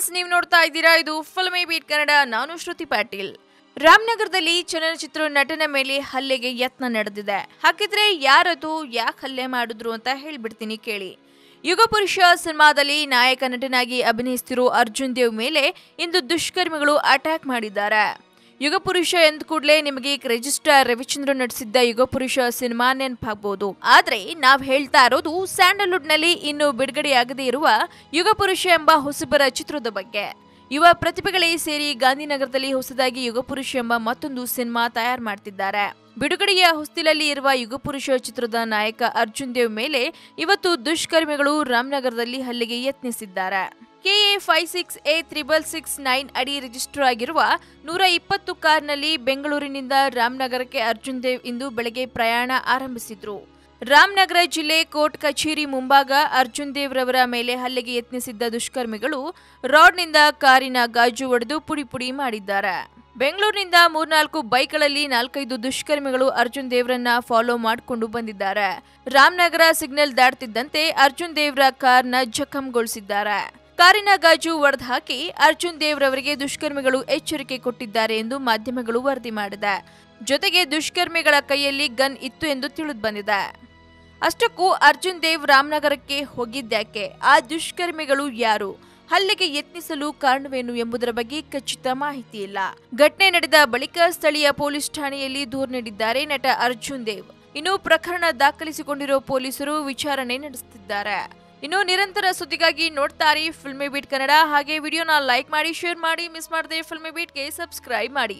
Friends ನೀವು ನೋಡ್ತಾ ಇದ್ದೀರಾ? ಇದು ಫಿಲ್ಮಿ ಬೀಟ್ ಕನ್ನಡ. ನಾನು ಶ್ರುತಿ ಪಾಟೀಲ್. ರಾಮನಗರದಲ್ಲಿ ಚಲನಚಿತ್ರ ನಟನ ಮೇಲೆ ಹಲ್ಲೆಗೆ ಯತ್ನ ನಡೆದಿದೆ. ಹಾಗಿದ್ರೆ ಯಾರದು ಯಾಕೆ ಹಲ್ಲೆ ಮಾಡಿದ್ರು ಅಂತ ಹೇಳ್ಬಿಡ್ತೀನಿ ಕೇಳಿ. ಯುಗಪುರುಷ ಸಿನಿಮಾದಲ್ಲಿ ನಾಯಕ ನಟನಾಗಿ ಅಭಿನಯಿಸ್ತಿರೋ ಅರ್ಜುನ್ ದೇವ್ ಮೇಲೆ ಇಂದು ದುಷ್ಕರ್ಮಿಗಳು ಅಟ್ಯಾಕ್ ಮಾಡಿದ್ದಾರೆ. ಯುಗಪುರುಷ ಎಂದ ಕೂಡಲೇ ನಿಮಗೆ ರಿಜಿಸ್ಟರ್ ರವಿಚಂದ್ರನ್ ನಟಿಸಿದ್ದ ಯುಗಪುರುಷ ಸಿನಿಮಾ ನೆನಪಾಗಬಹುದು ಆದ್ರೆ ನಾವ್ ಹೇಳ್ತಾ ಇರೋದು ಸ್ಯಾಂಡಲ್ವುಡ್ನಲ್ಲಿ ಇನ್ನು ಬಿಡುಗಡೆಯಾಗದೇ ಇರುವ ಯುಗಪುರುಷ ಎಂಬ ಹೊಸಬರ ಚಿತ್ರದ ಬಗ್ಗೆ. ಯುವ ಪ್ರತಿಭೆಗಳೇ ಸೇರಿ ಗಾಂಧಿನಗರದಲ್ಲಿ ಹೊಸದಾಗಿ ಯುಗಪುರುಷ ಎಂಬ ಮತ್ತೊಂದು ಸಿನಿಮಾ ತಯಾರು ಮಾಡ್ತಿದ್ದಾರೆ. ಬಿಡುಗಡೆಯ ಹೊಸ್ತಿಲಲ್ಲಿ ಇರುವ ಯುಗಪುರುಷ ಚಿತ್ರದ ನಾಯಕ ಅರ್ಜುನ್ ದೇವ್ ಮೇಲೆ ಇವತ್ತು ದುಷ್ಕರ್ಮಿಗಳು ರಾಮನಗರದಲ್ಲಿ ಹಲ್ಲೆಗೆ ಯತ್ನಿಸಿದ್ದಾರೆ. KA five six A triple six nine ಅಡಿ ರಿಜಿಸ್ಟರ್ ಆಗಿರುವ ನೂರ ಇಪ್ಪತ್ತು ಕಾರ್ನಲ್ಲಿ ಬೆಂಗಳೂರಿನಿಂದ ರಾಮನಗರಕ್ಕೆ ಅರ್ಜುನ್ ದೇವ್ ಇಂದು ಬೆಳಗ್ಗೆ ಪ್ರಯಾಣ ಆರಂಭಿಸಿದ್ರು. ರಾಮನಗರ ಜಿಲ್ಲೆ ಕೋರ್ಟ್ ಕಚೇರಿ ಮುಂಭಾಗ ಅರ್ಜುನ್ ದೇವ್ ರವರ ಮೇಲೆ ಹಲ್ಲೆಗೆ ಯತ್ನಿಸಿದ್ದ ದುಷ್ಕರ್ಮಿಗಳು ರಾಡ್ನಿಂದ ಕಾರಿನ ಗಾಜು ಒಡೆದು ಪುಡಿ ಪುಡಿ ಮಾಡಿದ್ದಾರೆ. ಬೆಂಗಳೂರಿನಿಂದ ಮೂರ್ನಾಲ್ಕು ಬೈಕ್ಗಳಲ್ಲಿ ನಾಲ್ಕೈದು ದುಷ್ಕರ್ಮಿಗಳು ಅರ್ಜುನ್ ದೇವ್ರನ್ನ ಫಾಲೋ ಮಾಡಿಕೊಂಡು ಬಂದಿದ್ದಾರೆ. ರಾಮನಗರ ಸಿಗ್ನಲ್ ದಾಟ್ತಿದ್ದಂತೆ ಅರ್ಜುನ್ ದೇವ್ರ ಕಾರ್ನ ಜಖಂಗೊಳಿಸಿದ್ದಾರೆ. ಕಾರಿನ ಗಾಜು ಒಡೆದು ಹಾಕಿ ಅರ್ಜುನ್ ದೇವ್ರವರಿಗೆ ದುಷ್ಕರ್ಮಿಗಳು ಎಚ್ಚರಿಕೆ ಕೊಟ್ಟಿದ್ದಾರೆ ಎಂದು ಮಾಧ್ಯಮಗಳು ವರದಿ ಮಾಡಿದೆ. ಜೊತೆಗೆ ದುಷ್ಕರ್ಮಿಗಳ ಕೈಯಲ್ಲಿ ಗನ್ ಇತ್ತು ಎಂದು ತಿಳಿದು ಬಂದಿದೆ. ಅಷ್ಟಕ್ಕೂ ಅರ್ಜುನ್ ದೇವ್ ರಾಮನಗರಕ್ಕೆ ಹೋಗಿದ್ದ್ಯಾಕೆ? ಆ ದುಷ್ಕರ್ಮಿಗಳು ಯಾರು? ಹಲ್ಲೆಗೆ ಯತ್ನಿಸಲು ಕಾರಣವೇನು ಎಂಬುದರ ಬಗ್ಗೆ ಖಚಿತ ಮಾಹಿತಿ ಇಲ್ಲ. ಘಟನೆ ನಡೆದ ಬಳಿಕ ಸ್ಥಳೀಯ ಪೊಲೀಸ್ ಠಾಣೆಯಲ್ಲಿ ದೂರು ನೀಡಿದ್ದಾರೆ ನಟ ಅರ್ಜುನ್ ದೇವ್. ಇನ್ನು ಪ್ರಕರಣ ದಾಖಲಿಸಿಕೊಂಡಿರುವ ಪೊಲೀಸರು ವಿಚಾರಣೆ ನಡೆಸುತ್ತಿದ್ದಾರೆ. ಇನ್ನು ನಿರಂತರ ಸುದ್ದಿಗಾಗಿ ನೋಡ್ತಾರೆ ಫಿಲ್ಮಿ ಬೀಟ್ ಕನ್ನಡ. ಹಾಗೆ ವಿಡಿಯೋನ ಲೈಕ್ ಮಾಡಿ ಶೇರ್ ಮಾಡಿ ಮಿಸ್ ಮಾಡದೆ ಫಿಲ್ಮಿ ಬೀಟ್ಗೆ ಸಬ್ಸ್ಕ್ರೈಬ್ ಮಾಡಿ.